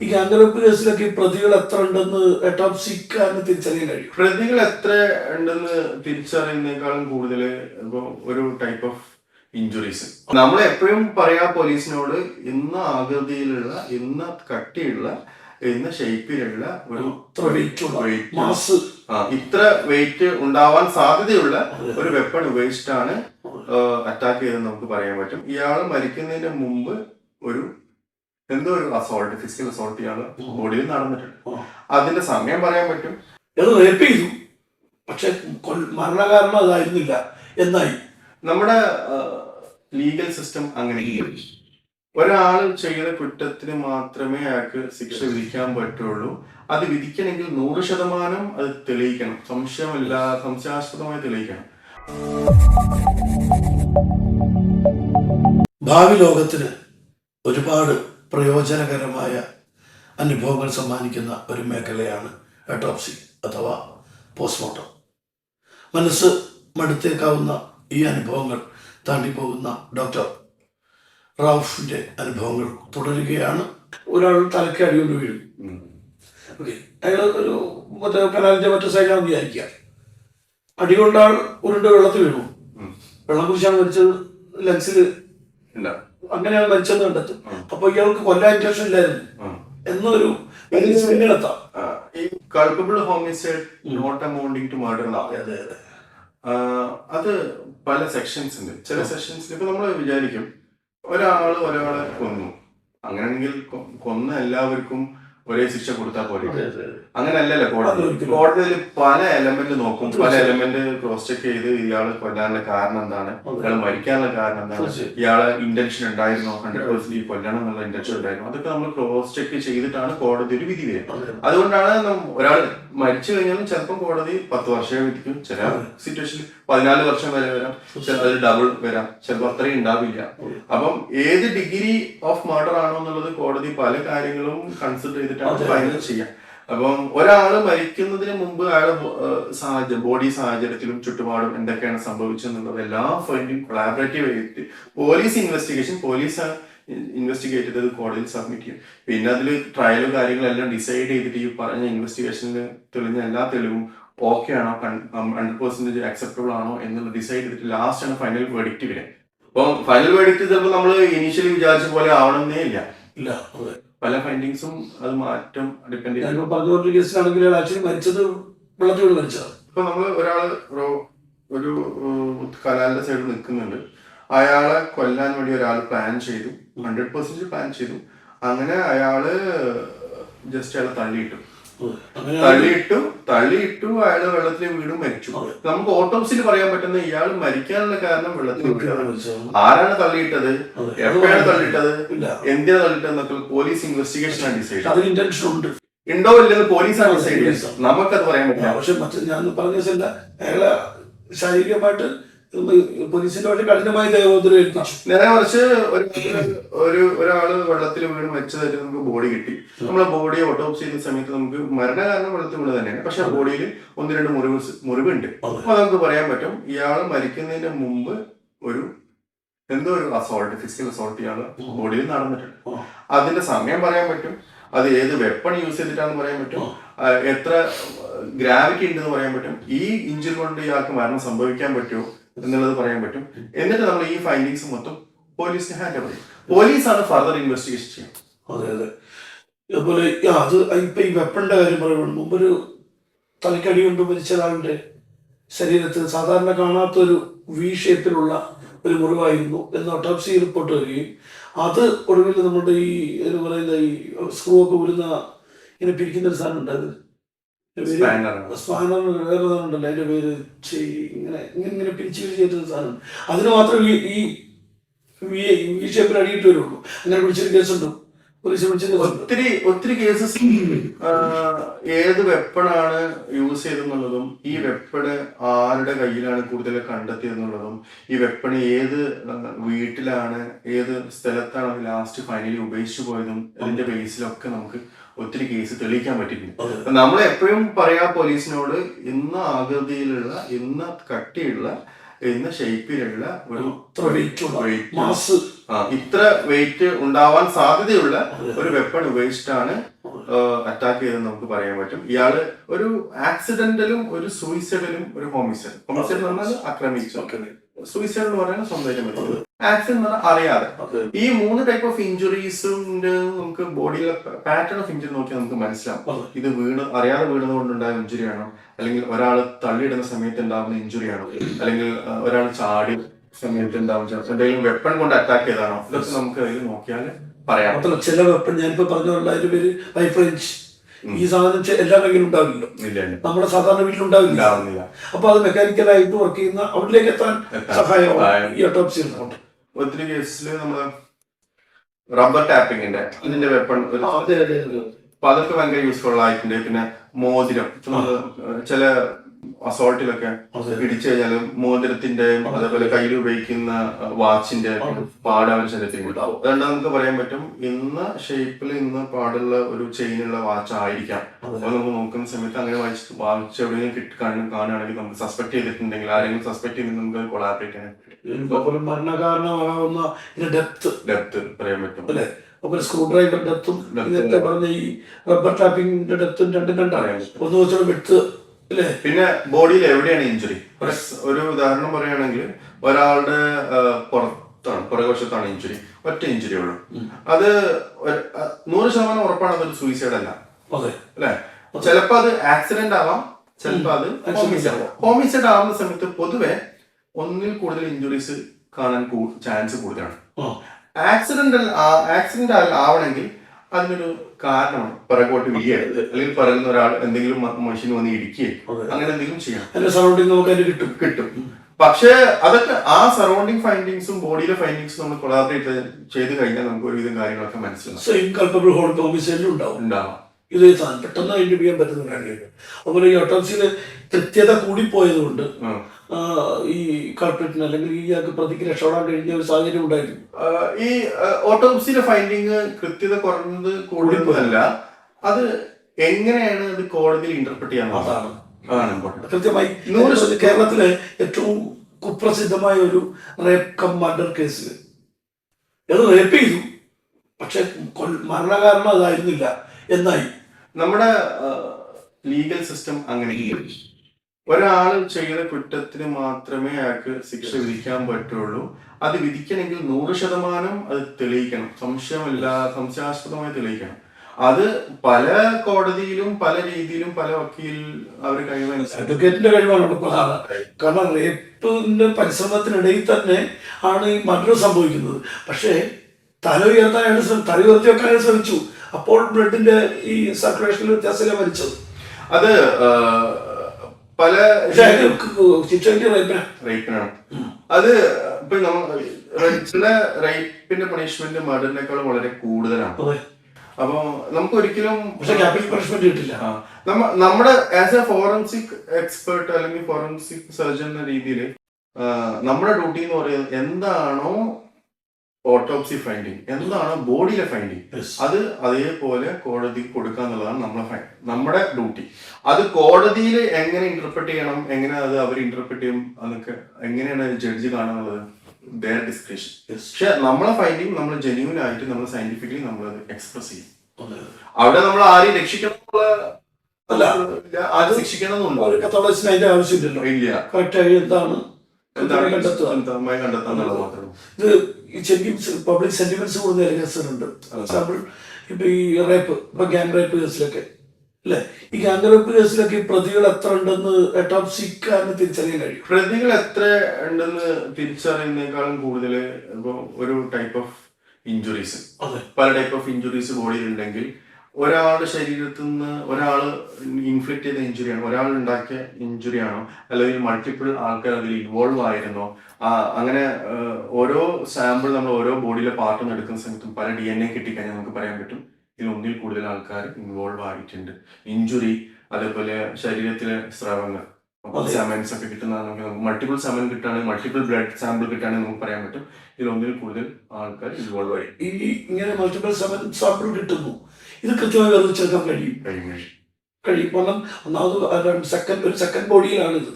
ഈ ഗാംഗറപ്പ് കേസിലൊക്കെ പ്രതികൾ എത്ര ഉണ്ടെന്ന് എട്ടോപ്സിക്കാരന് തിരിച്ചറിയാൻ കഴിയും? പ്രതികൾ എത്ര ഉണ്ടെന്ന് തിരിച്ചറിയുന്നേക്കാളും കൂടുതൽ ഇപ്പൊ ഒരു ടൈപ്പ് ഓഫ് ഇഞ്ചുറീസ് നമ്മൾ എപ്പോഴും പറയാ പോലീസിനോട് ഇന്ന ആകൃതിയിലുള്ള ഇന്ന കട്ടിയുള്ള ഇന്ന ഷേപ്പിലുള്ള ഒരു മാസ് ഇത്ര വെയിറ്റ് ഉണ്ടാവാൻ സാധ്യതയുള്ള ഒരു വെപ്പൺ ഉപയോഗിച്ചിട്ടാണ് അറ്റാക്ക് ചെയ്തെന്ന് നമുക്ക് പറയാൻ പറ്റും. ഇയാൾ മരിക്കുന്നതിന് മുമ്പ് ഒരു എന്തോ ഒരു അസോൾട്ട് ഫിസിക്കൽ അസോൾട്ട് ഇയാൾ ബോഡിയിൽ നടന്നിട്ടുണ്ട് അതിന്റെ സമയം പറയാൻ പറ്റും. എന്ന് റേപ്പ് ചെയ്തു. പക്ഷെ മരണകാരണം അതായിരുന്നില്ല. എന്നായി? നമ്മുടെ ലീഗൽ സിസ്റ്റം അങ്ങനെ ഒരാൾ ചെയ്ത കുറ്റത്തിന് മാത്രമേ അയാൾക്ക് ശിക്ഷ വിധിക്കാൻ പറ്റുള്ളൂ. അത് വിധിക്കണമെങ്കിൽ നൂറ് ശതമാനം അത് തെളിയിക്കണം. സംശയമില്ല സംശയാസ്പദമായി തെളിയിക്കണം. ഭാവി ലോകത്തിന് ഒരുപാട് പ്രയോജനകരമായ അനുഭവങ്ങൾ സമ്മാനിക്കുന്ന ഒരു മേഖലയാണ് എട്ടോപ്സി അഥവാ പോസ്റ്റ്മോർട്ടം മനസ്സ് മടുത്തേക്കാവുന്ന ഈ അനുഭവങ്ങൾ താണ്ടിപ്പോകുന്ന ഡോക്ടർ റാഫിന്റെ അനുഭവങ്ങൾ തുടരുകയാണ്. ഒരാൾ തലക്ക് അടികൊണ്ട് വീഴും. ഓക്കെ അയാൾ ഒരു മറ്റേ കനാലിന്റെ മറ്റു സൈഡിലാണെന്ന് വിചാരിക്കുക. അടികൊണ്ടാൾ ഉരുണ്ട് വെള്ളത്തിൽ വീഴും. വെള്ളം കുറിച്ചാണ് മരിച്ചത്. ലങ്സിൽ ഉണ്ടാവും. അങ്ങനെയാണ് മരിച്ചെന്ന് കണ്ടെത്തും. അപ്പൊ ഇയാൾക്ക് കൊല്ലാൻ ഇന്റൻഷൻ ഇല്ലായിരുന്നു എന്നൊരു ഈ culpable homicide not amounting to murder അതെ അതെ അതെ. അത് പല സെക്ഷൻസ് ഉണ്ട്. ചില സെക്ഷൻസിൽ ഇപ്പൊ നമ്മൾ വിചാരിക്കും ഒരാൾ ഒരാളെ കൊന്നു. അങ്ങനെയാണെങ്കിൽ കൊന്ന എല്ലാവർക്കും ഒരേ ശിക്ഷ കൊടുത്താൽ അതെ അങ്ങനെയല്ലല്ലോ കോടതി. കോടതിയിൽ പല എലമെന്റ് നോക്കും. പല എലമെന്റ് ക്രോസ് ചെക്ക് ചെയ്ത് ഇയാൾ കൊല്ലാനുള്ള കാരണം എന്താണ്. ഇയാൾ മരിക്കാനുള്ള കാരണം എന്താണ്. ഇയാളെ ഇന്റൻഷൻ ഉണ്ടായിരുന്നോ? ഹൺഡ്രഡ് പേഴ്സെന്റ് ഈ കൊല്ലണം എന്നുള്ള ഇന്റൻഷൻ ഉണ്ടായിരുന്നു? അതൊക്കെ നമ്മൾ ക്രോസ് ചെക്ക് ചെയ്തിട്ടാണ് കോടതി ഒരു വിധി വരുന്നത്. അതുകൊണ്ടാണ് ഒരാൾ മരിച്ചു കഴിഞ്ഞാലും ചിലപ്പോൾ കോടതി പത്ത് വർഷമേ വിധിക്കും. ചില സിറ്റുവേഷനിൽ പതിനാല് വർഷം വരെ വരാം. ചിലപ്പോൾ ഡബിൾ വരാം. ചിലപ്പോൾ അത്രയും ഉണ്ടാവില്ല. അപ്പം ഏത് ഡിഗ്രി ഓഫ് മർഡർ ആണോ എന്നുള്ളത് കോടതി പല കാര്യങ്ങളും കൺസിഡർ ചെയ്തിട്ടാണ് ഫൈനൽ ചെയ്യുക അപ്പം ഒരാൾ മരിക്കുന്നതിന് മുമ്പ് അയാളെ സാഹചര്യം ബോഡി സാഹചര്യത്തിലും ചുറ്റുപാടും എന്തൊക്കെയാണ് സംഭവിച്ചെന്നുള്ളത് എല്ലാ ഫൈൻഡിങ് കൊളാബറേറ്റീവ് ചെയ്തിട്ട് പോലീസ് ഇൻവെസ്റ്റിഗേഷൻ പോലീസ് ഇൻവെസ്റ്റിഗേറ്റ് ചെയ്തത് കോടതിയിൽ സബ്മിറ്റ് ചെയ്യും. പിന്നെ അതിൽ ട്രയലും കാര്യങ്ങളെല്ലാം ഡിസൈഡ് ചെയ്തിട്ട് ഈ പറഞ്ഞ ഇൻവെസ്റ്റിഗേഷനിൽ തെളിഞ്ഞ എല്ലാ തെളിവും ഓക്കെ ആണോ? ഹൺഡ്രഡ് പെർസെന്റേജ് അക്സെപ്റ്റബിൾ ആണോ എന്നുള്ള ഡിസൈഡ് ചെയ്തിട്ട് ലാസ്റ്റ് ആണ് ഫൈനൽ വെഡിക്റ്റ് വരെ അപ്പം ഫൈനൽ വെഡിക്റ്റ് ചിലപ്പോൾ നമ്മൾ ഇനീഷ്യലി വിചാരിച്ച പോലെ ആവണമെന്നേ ഇല്ല. പല ഫൈൻഡിങ്സും അത് മാറ്റം ഡിപ്പെൻഡ് ചെയ്യും. ഞാനിപ്പോ പറഞ്ഞ കേസിലാണെങ്കിൽ അയാൾ ആക്ച്വലി മരിച്ചത് വെള്ളത്തിലൂടെ മരിച്ചതാണ്. ഇപ്പൊ നമ്മൾ ഒരാൾ ഒരു- കലാലിന്റെ കനാലിന്റെ സൈഡിൽ നിൽക്കുന്നുണ്ട് അയാളെ കൊല്ലാൻ വേണ്ടി ഒരാൾ പ്ലാൻ ചെയ്തു. ഹൺഡ്രഡ് പെർസെന്റ് പ്ലാൻ ചെയ്തു. അങ്ങനെ അയാൾ ജസ്റ്റ് അയാളെ തള്ളിയിട്ടു. തള്ളിയിട്ടു തള്ളിയിട്ടു അയാൾ വെള്ളത്തിൽ വീണു മരിച്ചു. നമുക്ക് ഓട്ടോപ്സിയിൽ പറയാൻ പറ്റുന്ന ഇയാൾ മരിക്കാനുള്ള കാരണം വെള്ളത്തിൽ. ആരാണ് തള്ളിയിട്ടത്. എപ്പോഴാണ് തള്ളിയിട്ടത്? എന്തിനാ തള്ളിയിട്ടത് എന്നൊക്കെ പോലീസ് ഇൻവെസ്റ്റിഗേഷൻ ആണ് ഡിസൈഡ് ഉണ്ട്. ഉണ്ടോ ഇല്ലെന്ന് ആണ് ഡിസൈഡ്. ചെയ്യുന്നത്. നമുക്കത് പറയാൻ പറ്റില്ല. പക്ഷെ മറ്റേ ഞാൻ പറഞ്ഞ അയാളെ ശാരീരികമായിട്ട് പോലീസിന്റെ കഠിനമായി ദൈവോദ്രം ഏൽപ്പിച്ചു. നേരെ മറിച്ച് ഒരു ഒരു ഒരാൾ വെള്ളത്തിൽ വീണ് മരിച്ചതായിട്ട് നമുക്ക് ബോഡി കിട്ടി. നമ്മളെ ബോഡി ഓട്ടോപ്സി ചെയ്യുന്ന സമയത്ത് നമുക്ക് മരണകാരണം വെള്ളത്തിൽ വീണ് തന്നെയാണ്. പക്ഷെ ആ ബോഡിയിൽ ഒന്ന് രണ്ട് മുറിവ് മുറിവുണ്ട്. അപ്പൊ നമുക്ക് പറയാൻ പറ്റും? ഇയാൾ മരിക്കുന്നതിന് മുമ്പ് ഒരു എന്തോ ഒരു അസോൾട്ട് ഫിസിക്കൽ അസോൾട്ട് ഇയാൾ ബോഡിയിൽ നടന്നിട്ടുണ്ട്. അതിന്റെ സമയം പറയാൻ പറ്റും. അത് ഏത് വെപ്പൺ യൂസ് ചെയ്തിട്ടാണെന്ന് പറയാൻ പറ്റും. എത്ര ഗ്രാവിറ്റി ഉണ്ടെന്ന് പറയാൻ പറ്റും. ഈ ഇഞ്ചുറി കൊണ്ട് ഇയാൾക്ക് മരണം സംഭവിക്കാൻ പറ്റുമോ? എന്നുള്ളത് പറയാൻ പറ്റും. എന്നിട്ട് നമ്മൾ ഈ ഫൈൻഡിങ്സ് മൊത്തം പോലീസിന് ഹാൻഡ് ഓവർ ചെയ്യും. പോലീസാണ് ഫർദർ ഇൻവെസ്റ്റിഗേഷൻ ചെയ്യുന്നത് അതെ അതെ. അതുപോലെ അത് ഇപ്പൊ ഈ വെപ്പണിന്റെ കാര്യം പറയുമ്പോൾ മുമ്പൊരു തലക്കടി കൊണ്ട് മരിച്ച ഒരാളുടെ ശരീരത്തിൽ സാധാരണ കാണാത്ത ഒരു വി ഷേപ്പിലുള്ള ഒരു മുറിവായിരുന്നു എന്ന് ഓട്ടോപ്സി റിപ്പോർട്ട് വരികയും അത് ഒടുവിൽ നമ്മുടെ ഈ എന്ന് പറയുന്ന ഈ സ്ക്രൂ ഒക്കെ ഉരുന്ന ഇങ്ങനെ പിരിക്കുന്ന ഒരു സാധനം ആണ്. സ്പാനർ വേറെ സാധനം ഉണ്ടല്ലോ അതിന്റെ പേര് ഇങ്ങനെ ഇങ്ങനെ ഇങ്ങനെ പിരിച്ച് പിരിച്ച് സാധനം. അതിന് മാത്രം ഈ വി- ഷേപ്പിൽ അടിയിട്ട് വരുള്ളൂ. അങ്ങനെ പിടിച്ചൊരു കേസുണ്ട് ഒത്തിരി ഒത്തിരി കേസസ് ഏത് വെപ്പണാണ് യൂസ് ചെയ്തെന്നുള്ളതും ഈ വെപ്പണ് ആരുടെ കയ്യിലാണ് കൂടുതൽ കണ്ടെത്തിയതെന്നുള്ളതും ഈ വെപ്പണ് ഏത് വീട്ടിലാണ് ഏത് സ്ഥലത്താണ് ലാസ്റ്റ് ഫൈനലി ഉപേക്ഷിച്ചു പോയതും അതിന്റെ ബേസിലൊക്കെ നമുക്ക് ഒത്തിരി കേസ് തെളിയിക്കാൻ പറ്റിയിട്ടുണ്ട്. നമ്മൾ എപ്പോഴും പറയാ പോലീസിനോട് ഇന്ന ആകൃതിയിലുള്ള ഇന്ന കട്ടിയുള്ള എന്ന ഷേപ്പിലുള്ള ഒരു ഇത്ര വെയിറ്റ് മാസ് ഇത്ര വെയിറ്റ് ഉണ്ടാവാൻ സാധ്യതയുള്ള ഒരു വെപ്പൺ ഉപയോഗിച്ചിട്ടാണ് അറ്റാക്ക് ചെയ്തെന്ന് നമുക്ക് പറയാൻ പറ്റും. ഇയാൾ ഒരു ആക്സിഡന്റലും ഒരു സൂയിസൈഡലും ഒരു ഹോമിസൈഡ് ഹോമിസൈഡ് എന്ന് പറഞ്ഞാൽ ആക്രമിച്ചു. സൂയിസൈഡ് എന്ന് പറയുന്നത് സ്വന്തം ആക്സിഡന്റ് എന്ന് പറഞ്ഞാൽ അറിയാതെ. ഈ മൂന്ന് ടൈപ്പ് ഓഫ് ഇഞ്ചുറീസും നമുക്ക് ബോഡിയിലെ പാറ്റേൺ ഓഫ് ഇഞ്ചുറി നോക്കിയാൽ നമുക്ക് മനസ്സിലാവും. ഇത് വീണ് അറിയാതെ വീണത് കൊണ്ടുണ്ടായ ഇഞ്ചുറി ആണോ? അല്ലെങ്കിൽ ഒരാൾ തള്ളിയിടുന്ന സമയത്ത് ഉണ്ടാകുന്ന ഇഞ്ചുറി ആണോ? അല്ലെങ്കിൽ ഒരാൾ ചാടി സമയത്ത് ഉണ്ടാവും എന്തെങ്കിലും വെപ്പൺ കൊണ്ട് അറ്റാക്ക് ചെയ്താണോ? ഇതൊക്കെ നമുക്ക് അതിൽ നോക്കിയാൽ പറയാം. മാത്രമല്ല ചില വെപ്പൺ ഞാനിപ്പോ പറഞ്ഞുള്ള അതിന്റെ പേര് റൈഫിൾ ഈ സാധനം എല്ലാ കയ്യിലും ഉണ്ടാവില്ല നമ്മുടെ സാധാരണ വീട്ടിലുണ്ടാവില്ല ഉണ്ടാവില്ല. അപ്പൊ അത് മെക്കാനിക്കലായിട്ട് വർക്ക് ചെയ്യുന്ന അവരിലേക്ക് എത്താൻ സഹായമാണ് ഈ ഓട്ടോപ്സി ഒത്തിരി കേസിൽ നമ്മൾ റബ്ബർ ടാപ്പിങ്ങിന്റെ ഇതിന്റെ വെപ്പൺ അപ്പൊ അതൊക്കെ ഭയങ്കര യൂസ്ഫുൾ ആയിട്ടുണ്ട് പിന്നെ മോതിരം. ചില അസോൾട്ടിലൊക്കെ പിടിച്ചു കഴിഞ്ഞാൽ മോതിരത്തിന്റെ അതേപോലെ കയ്യിൽ ഉപയോഗിക്കുന്ന വാച്ചിന്റെ പാട് അവൻ ശരീരത്തിൽ ഉണ്ടാവും. അതുകൊണ്ട് നമുക്ക് പറയാൻ പറ്റും ഇന്ന ഷേപ്പിൽ ഇന്ന പാടുള്ള ഒരു ചെയിനുള്ള വാച്ച് ആയിരിക്കാം. അപ്പൊ നമുക്ക് നോക്കുന്ന സമയത്ത് അങ്ങനെ വാച്ച് വാച്ച് എവിടെയെങ്കിലും കിട്ടി കാണും കാണുകയാണെങ്കിൽ നമുക്ക് സസ്പെക്ട് ചെയ്തിട്ടുണ്ടെങ്കിൽ ആരെങ്കിലും സസ്പെക്ട് ചെയ്ത് നമുക്ക് കൊളാബറേറ്റ് ചെയ്യാൻ മരണകാരണമാകാവുന്ന ഡെപ്ത് ഡെപ്ത് പറയാൻ പറ്റും. അല്ലെ? സ്ക്രൂ ഡ്രൈവർ ഡെപ്തും. നേരത്തെ പറഞ്ഞ ഈ റബ്ബർ ടാപ്പിംഗിന്റെ ഡെപ്തും രണ്ടും രണ്ടാണ് ഒന്ന് വെച്ചാൽ വെട്ട് പിന്നെ ബോഡിയിൽ എവിടെയാണ് ഇഞ്ചുറി ഒരു ഉദാഹരണം പറയുകയാണെങ്കിൽ ഒരാളുടെ പുറത്താണ് പുറകുവശത്താണ് ഇഞ്ചുറി ഒറ്റ ഇഞ്ചുറി ഉള്ളൂ. അത് നൂറ് ശതമാനം ഉറപ്പാണ് അതൊരു സൂയിസൈഡ് അല്ല. അല്ലെ? ചിലപ്പോ അത് ആക്സിഡന്റ് ആവാം ചിലപ്പോ അത് ഹോമിസൈഡ് ഹോമിസൈഡ് ആവുന്ന സമയത്ത് പൊതുവെ ഒന്നിൽ കൂടുതൽ ഇഞ്ചുറീസ് കാണാൻ ചാൻസ് കൂടുതലാണ്. ആക്സിഡന്റ് ആക്സിഡന്റ് ആവണമെങ്കിൽ അതിനൊരു കാരണമാണ്. പിറകോട്ട് വീഴരുത്. അല്ലെങ്കിൽ പറയുന്ന ഒരാൾ എന്തെങ്കിലും മെഷീൻ വന്ന് ഇടിക്കുകയും അങ്ങനെ എന്തെങ്കിലും ചെയ്യാം. അതിന്റെ സറൗണ്ടിങ് നമുക്ക് അതിന് കിട്ടും. കിട്ടും. പക്ഷേ അതൊക്കെ ആ സറൗണ്ടിങ് ഫൈൻഡിങ്സും ബോഡിയിലെ ഫൈൻഡിങ്സും നമ്മൾ കൊളാബറേറ്റ് ചെയ്ത് കഴിഞ്ഞാൽ നമുക്ക് ഒരുവിധം കാര്യങ്ങളൊക്കെ മനസ്സിലാവും. സെയിം കൾപ്പബിൾ ഉണ്ടാവും. ഉണ്ടാവാം. ഇത് സാധനം പെട്ടെന്ന് ഐഡന്റിഫൈ ചെയ്യാൻ പറ്റുന്ന കാര്യമില്ല? അതുപോലെ ഈ ഓട്ടോപ്സിയിൽ കൃത്യത കൂടിപ്പോയത് കൊണ്ട് ഈ കൾപ്പറ്റിന് അല്ലെങ്കിൽ ഇയാൾക്ക് പ്രതിക്ക് രക്ഷപ്പെടാൻ കഴിഞ്ഞ ഒരു സാഹചര്യം ഉണ്ടായിരുന്നു. ഈ ഓട്ടോപ്സിയിലെ ഫൈൻഡിങ് കൃത്യത കുറഞ്ഞത് കൂടുതലല്ല. അത് എങ്ങനെയാണ് അത് കോടതിയിൽ ഇന്റർപ്രറ്റ് ചെയ്യാൻ അതാണ്. കൃത്യമായി നൂറ് കേരളത്തിലെ ഏറ്റവും കുപ്രസിദ്ധമായ ഒരു റേപ്പ് കം മർഡർ കേസ് അത് റേപ്പ് ചെയ്തു. പക്ഷെ മരണകാരണം അതായിരുന്നില്ല. എന്നായി. നമ്മുടെ ലീഗൽ സിസ്റ്റം അങ്ങനെ ഒരാൾ ചെയ്ത കുറ്റത്തിന് മാത്രമേ അയാൾക്ക് ശിക്ഷ വിധിക്കാൻ പറ്റുള്ളൂ. അത് വിധിക്കണമെങ്കിൽ നൂറ് ശതമാനം അത് തെളിയിക്കണം. സംശയമില്ല സംശയാസ്പദമായി തെളിയിക്കണം. അത് പല കോടതിയിലും പല രീതിയിലും പല വക്കീൽ അവർ കഴിവനുസരിച്ച് അഡ്വക്കേറ്റിന്റെ കഴിവാണ് പ്രധാനം കാരണം റേപ്പിന്റെ പരിശ്രമത്തിനിടയിൽ തന്നെ ആണ് ഈ മരണം സംഭവിക്കുന്നത്. പക്ഷേ തല ഉയർത്താൻ അയാൾ തല ഉയർത്തി വെക്കാൻ അയാൾ ശ്രമിച്ചു. അപ്പോൾ ബ്ലഡിന്റെ ഈ സർക്കുലേഷനിൽ വ്യത്യാസമില്ല മരിച്ചത്? അത് പല റേപ്പിനാണ് അത് ഇപ്പൊ ചില റേപ്പിന്റെ പണിഷ്മെന്റ് മർഡറിനേക്കാളും വളരെ കൂടുതലാണ്. അപ്പൊ നമുക്ക് ഒരിക്കലും പക്ഷെ ക്യാപിറ്റൽ പണിഷ്മെന്റ് കിട്ടില്ല. നമ്മുടെ ആസ് എ ഫോറൻസിക് എക്സ്പെർട്ട് അല്ലെങ്കിൽ ഫോറൻസിക് സർജൻ എന്ന രീതിയിൽ നമ്മുടെ ഡ്യൂട്ടി എന്ന് പറയുന്നത് എന്താണോ ഓട്ടോപ്സി ഫൈൻഡിങ് എന്താണ് ബോഡിയിലെ ഫൈൻഡിങ് അത് അതേപോലെ കോടതിക്ക് കൊടുക്കുക എന്നുള്ളതാണ് നമ്മളെ ഫൈൻ നമ്മുടെ ഡ്യൂട്ടി അത് കോടതിയിൽ എങ്ങനെ ഇന്റർപ്രറ്റ് ചെയ്യണം? എങ്ങനെ അത് അവർ ഇന്റർപ്രറ്റ് ചെയ്യും? അതൊക്കെ എങ്ങനെയാണ് ജഡ്ജ് കാണാനുള്ളത്? Their description. പക്ഷെ നമ്മളെ ഫൈൻഡിങ് നമ്മൾ ജെന്യൂൻ ആയിട്ട് നമ്മൾ സയന്റിഫിക്കലി നമ്മൾ അത് എക്സ്പ്രസ് ചെയ്യും അവിടെ നമ്മൾ ആരെയും രക്ഷിക്കണം അല്ല. ആരും ശിക്ഷിക്കണം എന്നുണ്ടോ ഒരു കത്തോളജിന് അതിന്റെ ആവശ്യമില്ലല്ലോ. ഇല്ല. കറക്റ്റ് ആയി എന്താണ്? കണ്ടെത്തുക. കണ്ടെത്തുക കണ്ടെത്താന്നുള്ളത് മാത്രമേ ഇത് ഈ ശരിക്കും പബ്ലിക് സെന്റിമെന്റ്സ് കൂടുതൽ കേസുകളുണ്ട് എക്സാമ്പിൾ ഇപ്പൊ ഈ റേപ്പ് ഇപ്പൊ ഗ്യാങ് റേപ്പ് കേസിലൊക്കെ അല്ലെ? ഈ ഗ്യാങ് റേപ്പ് കേസിലൊക്കെ പ്രതികൾ എത്ര ഉണ്ടെന്ന് എട്ടോപ്സിക്കാരന് തിരിച്ചറിയാൻ കഴിയും. പ്രതികൾ എത്ര ഉണ്ടെന്ന് തിരിച്ചറിയുന്നേക്കാളും കൂടുതൽ ഇപ്പൊ ഒരു ടൈപ്പ് ഓഫ് ഇഞ്ചുറീസ് അതെ. പല ടൈപ്പ് ഓഫ് ഇഞ്ചുറീസ് ബോഡിയിൽ ഉണ്ടെങ്കിൽ ഒരാളുടെ ശരീരത്തിൽ നിന്ന് ഒരാൾ ഇൻഫ്ലിക്ട് ചെയ്ത ഇഞ്ചുറിയാണോ ഒരാൾ ഉണ്ടാക്കിയ ഇഞ്ചുറി ആണോ? അല്ലെങ്കിൽ മൾട്ടിപ്പിൾ ആൾക്കാർ അതിൽ ഇൻവോൾവ് ആയിരുന്നോ? ആ, അങ്ങനെ ഓരോ സാമ്പിൾ നമ്മൾ ഓരോ ബോഡിയിലെ പാർട്ട് എടുക്കുന്ന സമയത്തും പല ഡി എൻ എ കിട്ടിക്കഴിഞ്ഞാൽ നമുക്ക് പറയാൻ പറ്റും. ഇതിൽ ഒന്നിൽ കൂടുതൽ ആൾക്കാർ ഇൻവോൾവ് ആയിട്ടുണ്ട്. ഇഞ്ചുറി അതേപോലെ ശരീരത്തിലെ സ്രവങ്ങൾ. സെമൻസ് ഒക്കെ കിട്ടുന്ന നമുക്ക് മൾട്ടിപ്പിൾ സെമൻ കിട്ടുകയാണെങ്കിൽ മൾട്ടിപ്പിൾ ബ്ലഡ് സാമ്പിൾ കിട്ടുകയാണെങ്കിൽ നമുക്ക് പറയാൻ പറ്റും. ഇതിൽ ഒന്നിൽ കൂടുതൽ ആൾക്കാർ ഇൻവോൾവ് ആയി. ഈ ഇങ്ങനെ മൾട്ടിപ്പിൾ സെമൻ സാമ്പിൾ കിട്ടുന്നു. ഇത് കൃത്യമായി വേർതിരിച്ചെടുക്കാൻ കഴിയും. കഴിഞ്ഞു കഴിയും. കാരണം ഒന്നാമത് സെക്കൻഡ് ഒരു സെക്കൻഡ് ബോഡിയിലാണ് ഇത്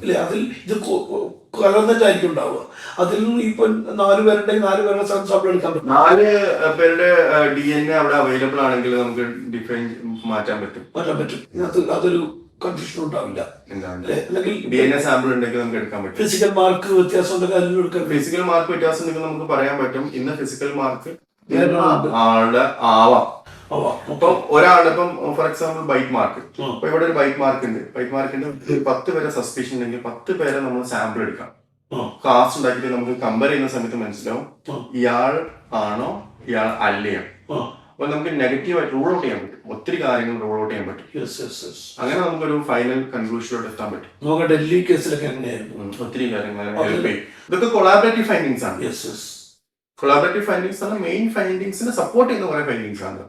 അല്ലെ അതിൽ ഇത് കലർന്നിട്ടായിരിക്കും ഉണ്ടാവുക. അതിൽ നിന്ന് ഇപ്പൊ നാല് പേരുണ്ടെങ്കിൽ നാല് പേരുടെ സാമ്പിൾ എടുക്കാൻ പറ്റും. നാല് പേരുടെ ഡി എൻ എ അവിടെ അവൈലബിൾ ആണെങ്കിൽ നമുക്ക് ഡിഫൈൻ മാറ്റാൻ പറ്റും. മാറ്റാൻ പറ്റും. അത് അതൊരു കൺഫ്യൂഷൻ ഉണ്ടാവില്ല. അല്ലെങ്കിൽ ഡി എൻ എ സാമ്പിൾ ഉണ്ടെങ്കിൽ നമുക്ക് എടുക്കാൻ പറ്റും. ഫിസിക്കൽ മാർക്ക് വ്യത്യാസം ഉണ്ടെങ്കിൽ അതിലും എടുക്കാം ഫിസിക്കൽ മാർക്ക് വ്യത്യാസം ഉണ്ടെങ്കിൽ നമുക്ക് പറയാൻ പറ്റും. ഇന്ന് ഫിസിക്കൽ മാർക്ക് ആളുടെ. ആവാം. ഇപ്പൊ ഒരാളുടെ ഇപ്പം ഫോർ എക്സാമ്പിൾ ബൈക്ക് മാർക്ക് ഇപ്പൊ ഇവിടെ ഒരു ബൈക്ക് മാർക്ക് ഉണ്ട്. ബൈക്ക് മാർക്കിന്റെ പത്ത് പേരെ സസ്പെൻഷൻ ഉണ്ടെങ്കിൽ പത്ത് പേരെ നമ്മൾ സാമ്പിൾ എടുക്കാം. കാസ്റ്റ് ഉണ്ടാക്കിയിട്ട് നമുക്ക് കമ്പയർ ചെയ്യുന്ന സമയത്ത് മനസ്സിലാവും. ഇയാൾ ആണോ? ഇയാൾ അല്ലയോ അപ്പൊ നമുക്ക് നെഗറ്റീവ് ആയിട്ട് റൂൾ ഔട്ട് ചെയ്യാൻ പറ്റും. ഒത്തിരി കാര്യങ്ങൾ റൂൾ ഔട്ട് ചെയ്യാൻ പറ്റും. അങ്ങനെ നമുക്കൊരു ഫൈനൽ കൺക്ലൂഷനിലോട്ട് എത്താൻ പറ്റും. നമുക്ക് ഡൽഹി കേസിലൊക്കെ. ഒത്തിരി കാര്യങ്ങൾ. ഇതൊക്കെ കൊളാബറേറ്റീവ് ഫൈൻഡിങ്സ് ആണ്. യെസ് യെസ് കൊളാബറേറ്റീവ് ഫൈൻഡിങ്സ് ആണ് മെയിൻ ഫൈൻഡിങ്സിനെ സപ്പോർട്ട് ചെയ്യുന്ന കുറെ ഫൈൻഡിങ്സ് ആണ്.